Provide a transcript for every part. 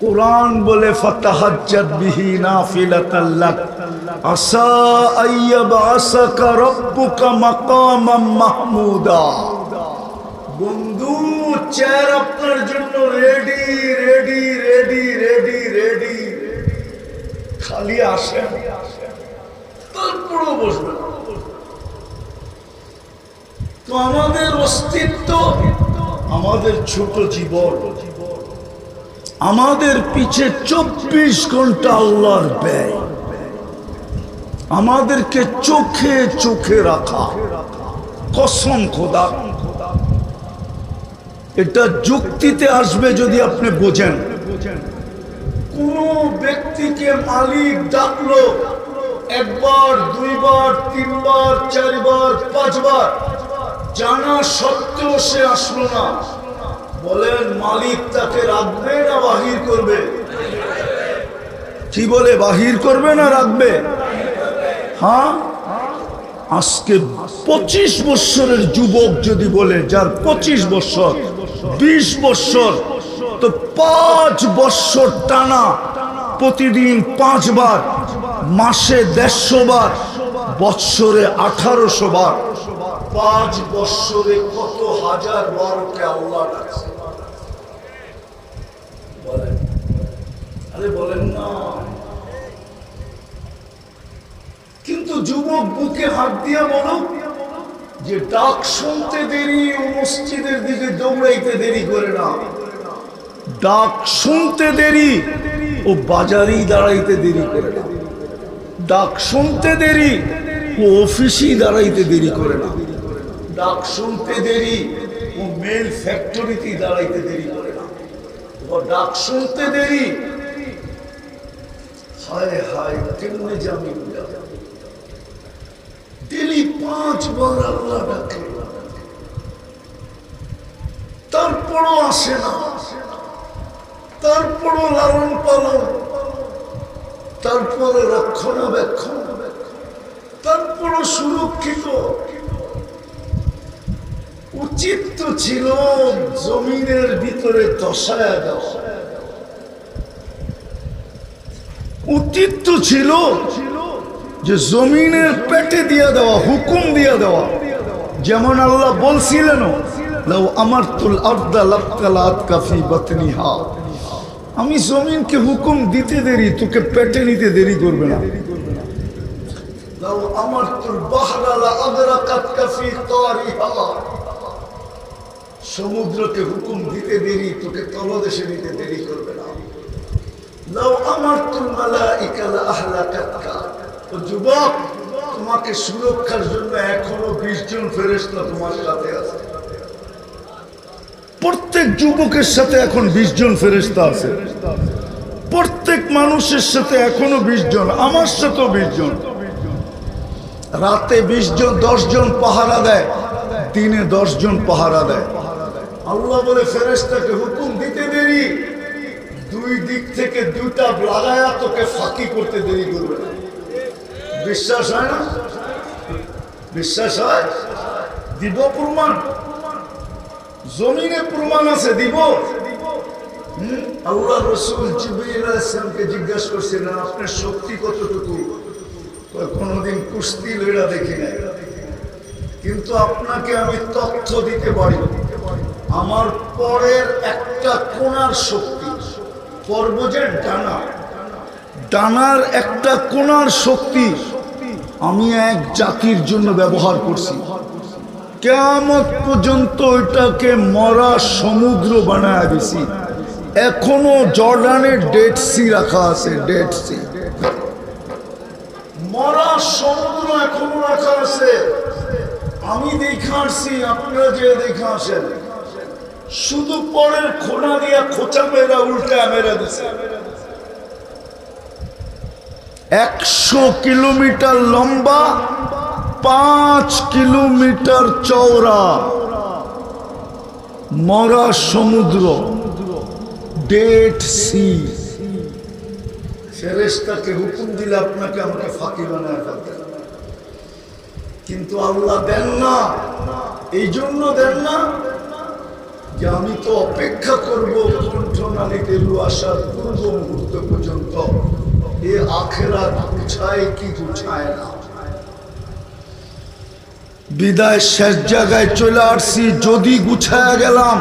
কোরআন বলে বন্ধু, চেয়ার আপনার জন্য ready ready ready ready ready. খালি আসেন। তারপরও বসবেন। তো আমাদের অস্তিত্ব, আমাদের ছোট জীবন। আমাদের পিছে চব্বিশ ঘণ্টা আল্লাহর ব্যয়। আমাদেরকে চোখে চোখে রাখা। কসম খোদা। এটা যুক্তিতে আসবে যদি আপনি বোঝেন। কোন ব্যক্তিকে মালিক ডাকলো একবার, দুইবার, তিনবার, চারবার, পাঁচবার, জানা সত্ত্বেও সে আসলো না। বলেন, মালিক তাকে রাখবে না বাহির করবে? কি বলে, বাহির করবে না রাখবে? হ্যাঁ? আজকে পঁচিশ বৎসরের যুবক যদি বলে, যার পঁচিশ বৎসর, বিশ বৎসর, তো পাঁচ বৎসর টানা, প্রতিদিন পাঁচবার, মাসে দেড়শো বার, বৎসরে আঠারোশো বার। পাঁচ বৎসরে কত হাজার বারোকে আল্লাহ ডাকছে। বলেন। আরে বলেন না। কিন্তু যুবক বুকে হাত বলো যে ডাক শুনতে দেরি ও মসজিদের দিকে দৌড়াইতে দেরি করে না। ডাক শুনতে দেরি ও বাজারেই দাঁড়াইতে দেরি করে না। ডাক শুনতে দেরি ও অফিসেই দাঁড়াইতে দেরি করে না। ডাক শুনতে দেরি, ও মেল ফ্যাক্টরিতেই দাঁড়াইতে দেরি করে না। ও ডাক শুনতে দেরি। হায় হায়, কেমনে জামি আল্লাহ ডাকে। তারপরও আসে না। তারপরও লালন পালন। তারপরে রক্ষণাবেক্ষণ। তারপরও সুরক্ষিত। উচিত তো ছিল জমিনের ভিতরে দশায় দেওয়া। ছিল যে জমিনের পেটে দিয়ে দেওয়া, হুকুম দিয়ে দেওয়া। যেমন আল্লাহ বলছিলেন আমার তুল আমি জমিনকে হুকুম দিতে দেরি, তোকে পেটে নিতে দেরি করবে না। আমার তুল বাহরা লা আদরাকাত কাফি তারিহা। সমুদ্রকে হুকুম দিতে দেরি, তোকে তলদেশে নিতে দেরি করবে না। যুবক, তোমাকে সুরক্ষার জন্য এখনও বিশ জন ফেরেস্তা তোমার সাথে আছে। প্রত্যেক যুবকের সাথে এখন বিশ জন ফেরেস্তা আছে। প্রত্যেক মানুষের সাথে এখনও বিশ জন, আমার সাথেও বিশ জন। রাতে বিশ জন, দশ জন পাহারা দেয়, দিনে দশ জন পাহারা দেয়। আল্লাহ বলে ফেরেস্তাকে হুকুম দিতে দেরি। দুই দিক থেকে দুটা লাগায়া তোকে ফাঁকি করতে দেরি করবে না। বিশ্বাস হয় না? বিশ্বাস হয়? দিব প্রমাণ? জমিনে প্রমাণ আছে, দিব? আল্লাহ রসুল জিবরাইলকে জিজ্ঞাসা করছিলেন আপনার শক্তি কতটুকু? কোনোদিন কুস্তি লড়া দেখি নাই। কিন্তু আপনাকে আমি তথ্য দিতে পারি আমার পরের একটা কোনার শক্তি পর্বজের ডানা। ডানার একটা কোনার শক্তি আমি এক জাতির জন্য ব্যবহার করছি। কেমন পর্যন্ত এটাকে মরা সমুদ্র বানায় দিছি। এখনও জর্ডানের ডেড সি রাখা আছে, ডেড সি। মরা সমুদ্র এখনও রাখা আছে। আমি দেখে আসছি, আপনারা যে দেখে আসেন। শুধু পরের খোনা দিয়া খোঁচা মেরা উল্টা মেরা দিছে। একশো কিলোমিটার লম্বা, পাঁচ কিলোমিটার চওড়া। মরা সমুদ্র ডেট সি ফেরেস্তাকে হুকুম দিলে আপনাকে আমাকে ফাঁকি বানায় ফেলতেন কিন্তু আল্লাহ দেন না। এই জন্য দেন না যে আমি তো অপেক্ষা করব কণ্ঠ প্রণালীতে আসার পূর্ব মুহূর্ত পর্যন্ত। এ আখেরা গুছায় কি গুছায় না? বিদায় শেষ জায়গায় চলে আসছি, যদি গুছায় গেলাম,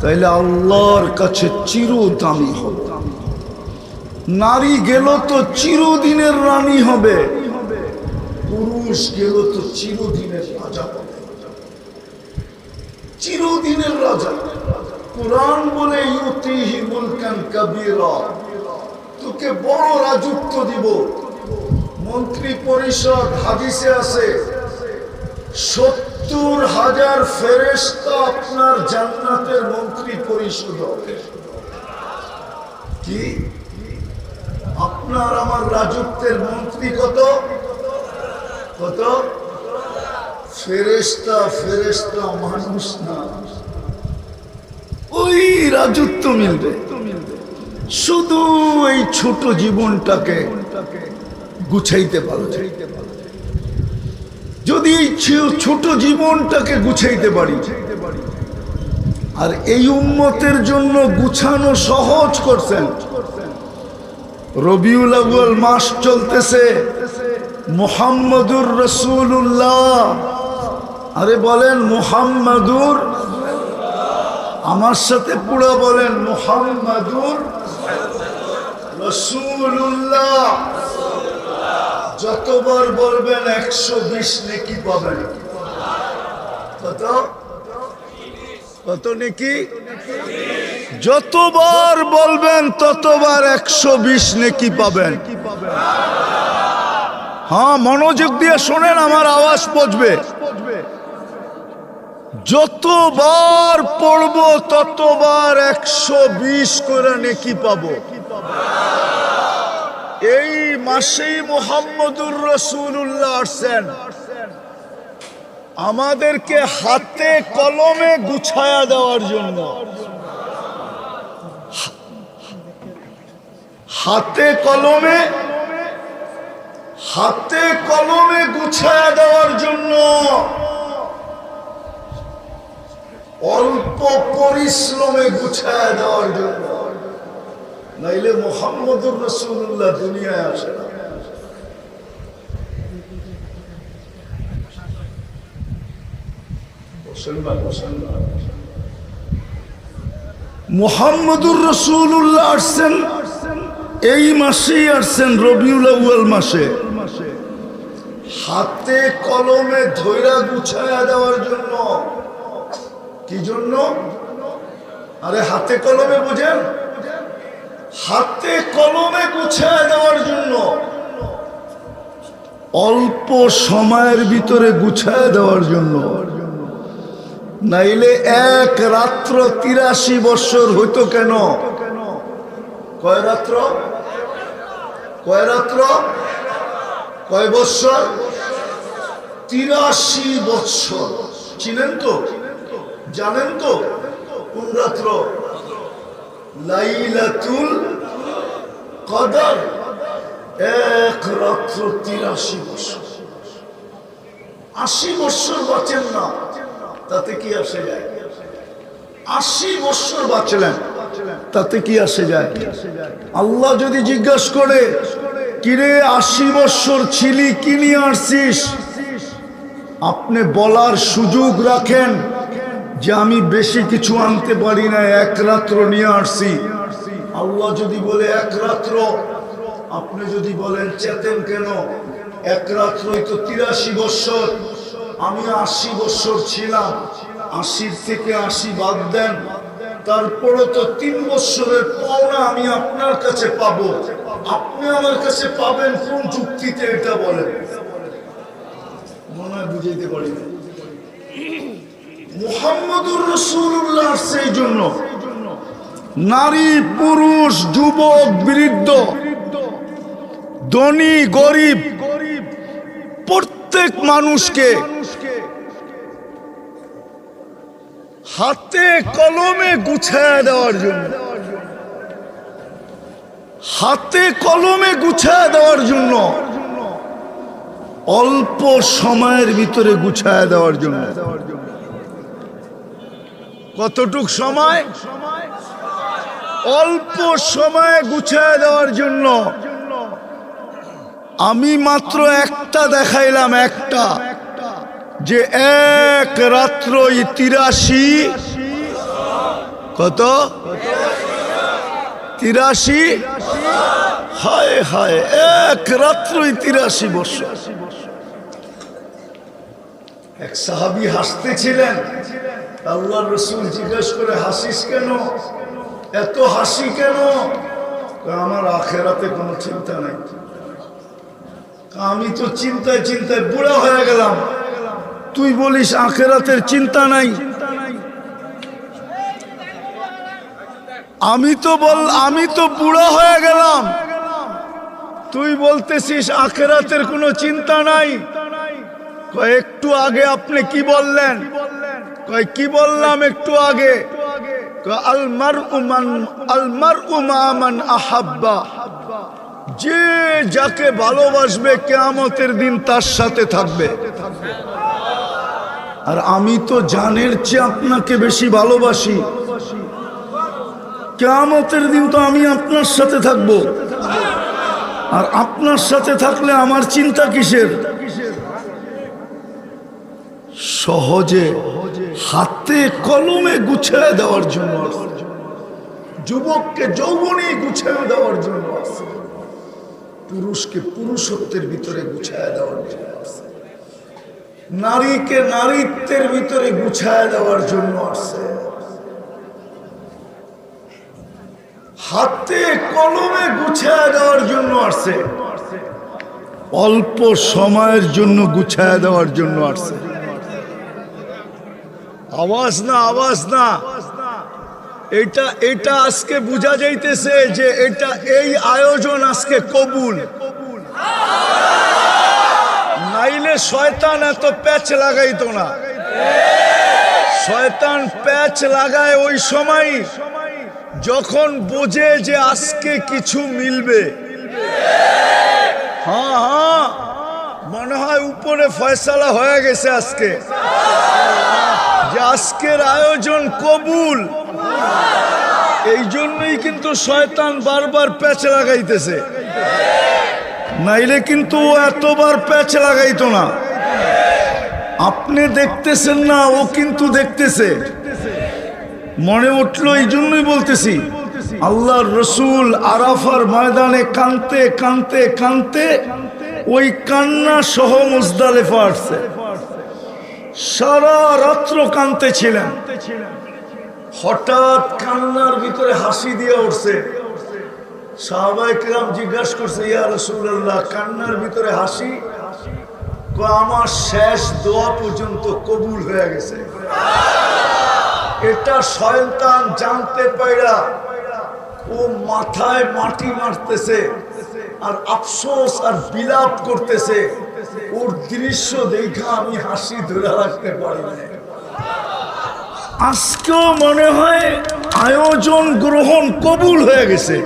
তাইলে আল্লাহর কাছে চিরদামি হবে। নারী গেল তো চিরদিনের রানী হবে, পুরুষ গেল তো চিরদিনের রাজা হবে। চিরদিনের রাজা। কোরআন বলে, ইউতিহি মুলকান কাবীরা। তোকে বড় রাজত্ব দিব। মন্ত্রী পরিষদ হাদিসে আছে, সত্তর হাজার ফেরেশতা আপনার জান্নাতের মন্ত্রী পরিষদ কি? আপনার আমার রাজত্বের মন্ত্রী কত? কত? ফেরেস্তা ফেরেস্তা মানুষ না। ওই রাজত্ব মিলবে। শুধু এই ছোট জীবনটাকে গুছাইতে পারো যদি ছোট জীবনটাকে গুছাইতে পারি, আর এই উম্মতের জন্য গুছানো সহজ করছেন, রবিউল আউয়াল মাস চলতেছে, মুহাম্মদুর রসুল্লাহ আরে বলেন মুহাম্মাদুর। আমার সাথে পুরো বলেন মুহাম্মাদুর। রসুল্লাহ যতবার বলবেন একশো বিশ নেকি পাবেন। কত? কত নেকি? যতবার বলবেন ততবার একশো বিশ নেকি পাবেন। হ্যাঁ মনোযোগ দিয়ে শোনেন, আমার আওয়াজ পচবে। যতবার পড়ব, ততবার একশো বিশ করে নেকি পাবো। এই মাসেই মোহাম্মদুর রসুল্লাহ আসছেন। আমাদেরকে হাতে কলমে গুছায়া দেওয়ার জন্য। হাতে কলমে হাতে কলমে গুছায়া দেওয়ার জন্য। অল্প পরিশ্রমে গুছায়া দেওয়ার জন্য। নাইলে মোহাম্মদুর রসুল্লাহ দুনিয়ায় আসে না। মোহাম্মদুর এই মাসে। হাতে কলমে ধৈরা গুছায়া দেওয়ার জন্য। কি জন্য? আরে হাতে কলমে বুঝেন? হাতে কলমে গুছায় দেওয়ার জন্য। অল্প সময়ের ভিতরে গুছায় দেওয়ার জন্য। নাইলে এক রাত্র তিরাশি বছর হইতো কেন? কয় রাত্র? কয় রাত্র? কয় বৎসর? তিরাশি বৎসর। চিনেন তো? জানেন তো কোন রাত্র? লাইলাতুল কদর। এক রাত্র তিরাশি বছর। আশি বছর বাঁচেন না, তাতে কি আসে যায়? আশি বছর বাঁচলেন, তাতে কি আসে যায়? আল্লাহ যদি জিজ্ঞাসা করে, কিরে, আশি বছর ছিলি, কি নিয়ে আসছিস? আপনি বলার সুযোগ রাখেন। যে আমি বেশি কিছু আনতে পারি না, এক রাত্র নিয়ে আসছি। আল্লাহ যদি বলে এক রাত্র, আপনি যদি বলেন চেতেন কেন? এক রাত্রই তো তিরাশি বৎসর। আমি আশি বৎসর ছিলাম, আশির থেকে আশি বাদ দেন। তারপরে তো তিন বছরের পাওনা আমি আপনার কাছে পাবো। আপনি আমার কাছে পাবেন কোন যুক্তিতে এটা বলেন? মনে হয় বুঝাইতে পারি সেই জন্য নারী, পুরুষ, যুবক, বৃদ্ধ, ধনী, গরিব, প্রত্যেক মানুষকে হাতে কলমে গুছায় দেওয়ার জন্য, হাতে কলমে গুছায় দেওয়ার জন্য, অল্প সময়ের ভিতরে গুছায় দেওয়ার জন্য। কতটুক সময়? অল্প সময়ে গুছিয়ে দেওয়ার জন্য। আমি মাত্র একটা দেখাইলাম, একটা। যে এক রাত্র তিরাশি। কত? তিরাশি? হায় হায়, এক রাত্রই তিরাশি বছর। এক সাহাবি হাসতেছিলেন। আল্লাহ রসুল জিজ্ঞেস করে হাসিস কেন? এত হাসি কেন? আমার আখেরাতে কোনো চিন্তা নাই। আমি তো চিন্তায় চিন্তায় বুড়া হয়ে গেলাম। তুই বলিস আখেরাতের চিন্তা নাই? আমি তো বল আমি তো বুড়া হয়ে গেলাম। তুই বলতেছিস আখেরাতের কোনো চিন্তা নাই? কয়, একটু আগে আপনি কি বললেন? কয়, কি বললাম একটু আগে? আলমার উমান আলমার উমান আহাব্বা। যে যাকে ভালোবাসবে কেয়ামতের দিন তার সাথে থাকবে। আর আমি তো জানের চেয়ে আপনাকে বেশি ভালোবাসি। কেয়ামতের দিন তো আমি আপনার সাথে থাকব। আর আপনার সাথে থাকলে আমার চিন্তা কিসের? সহজে হাতে কলমে গুছিয়ে দেওয়ার জন্য যুবককে যৌবনে গুছিয়ে দেওয়ার জন্য পুরুষকে পুরুষত্বের ভিতরে গুছায় দেওয়ার জন্য নারীকে নারীত্বের ভিতরে গুছায় দেওয়ার জন্য আসছে হাতে কলমে গুছায় দেওয়ার জন্য আসছে অল্প সময়ের জন্য গুছায় দেওয়ার জন্য আসছে আওয়াজ না আওয়াজ না। এটা এটা আজকে বোঝা যাইতেছে যে এটা এই আয়োজন আজকে কবুল। নাইলে শয়তান এত প্যাচ লাগাইতো না। শয়তান প্যাচ লাগায় ওই সময় যখন বোঝে যে আজকে কিছু মিলবে। হ্যাঁ হ্যাঁ। মনে হয় উপরে ফয়সালা হয়ে গেছে আজকে। আজকের আয়োজন কবুল। এই জন্যই কিন্তু শয়তান বারবার প্যাচ লাগাইতেছে। নাইলে কিন্তু ও এতবার প্যাচ লাগাইতো না। আপনি দেখতেছেন না, ও কিন্তু দেখতেছে। মনে উঠল, এই জন্যই বলতেছি, আল্লাহর রসুল আরাফার ময়দানে কানতে কানতে কানতে ওই কান্না সহ মুজদালেফা আসছে। সারা রাত্র কানতে ছিলেন হঠাৎ কান্নার ভিতরে হাসি দিয়ে উঠছে। সাহাবাই কিরাম জিজ্ঞাসা করছে, ইয়া রসুল্লাহ কান্নার ভিতরে হাসি? আমার শেষ দোয়া পর্যন্ত কবুল হয়ে গেছে। এটা শয়তান জানতে পাইরা ও মাথায় মাটি মারতেছে আর আফসোস আর বিলাপ করতেছে। ওর দৃশ্য দেখা আমি হাসি ধরে রাখতে পারি না আজকেও মনে হয় আয়োজন গ্রহণ কবুল হয়ে গেছে।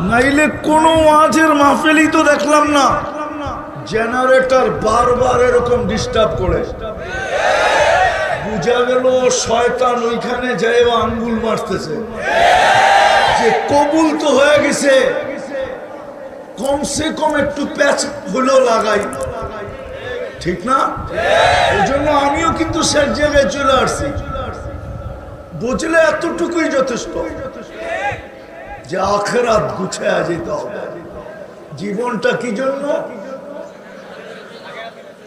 নাইলে কোনো আজের মাহফিলই তো দেখলাম না। জেনারেটর বারবার এরকম ডিস্টার্ব করে। বুঝা গেল শয়তান ওইখানে যায় আঙ্গুল মারতেছে। যে কবুল তো হয়ে গেছে। কমসে কম একটু প্যাচ হলেও লাগাই। ঠিক না? এই জন্য আমিও কিন্তু শেষ জায়গায় চলে আসছি। বুঝলে এতটুকুই যথেষ্ট। যে আখেরাত গুছায় যেতে হবে। জীবনটা কি জন্য?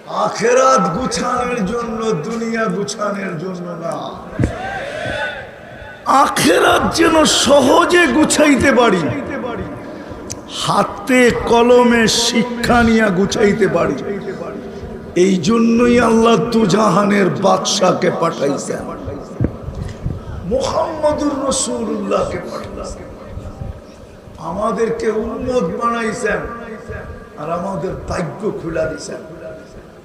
আখেরাত গুছানোর জন্য, দুনিয়া গুছানোর জন্য না। আখেরাত যেন সহজে গুছাইতে পারি। হাতে কলমে শিক্ষা নিয়ে গুছাইতে পারি। এই জন্যই আল্লাহ দুজাহানের বাদশাকে পাঠাইছেন। মোহাম্মদুর রসুল্লাহকে পাঠাইছেন। আমাদেরকে উন্মত বানাইছেন আর আমাদের ভাগ্য খুলা দিছেন।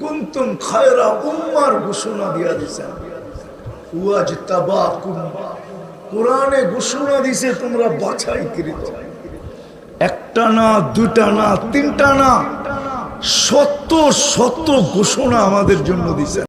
কুন্তুম খায়রা উম্মার ঘোষণা দিয়া দিছেন। ওয়াজ তাবাকুম কোরআনে ঘোষণা দিছে, তোমরা বাছাই কৃত একটা না দুটা না তিনটা না শত ঘোষণা আমাদের জন্য দিছেন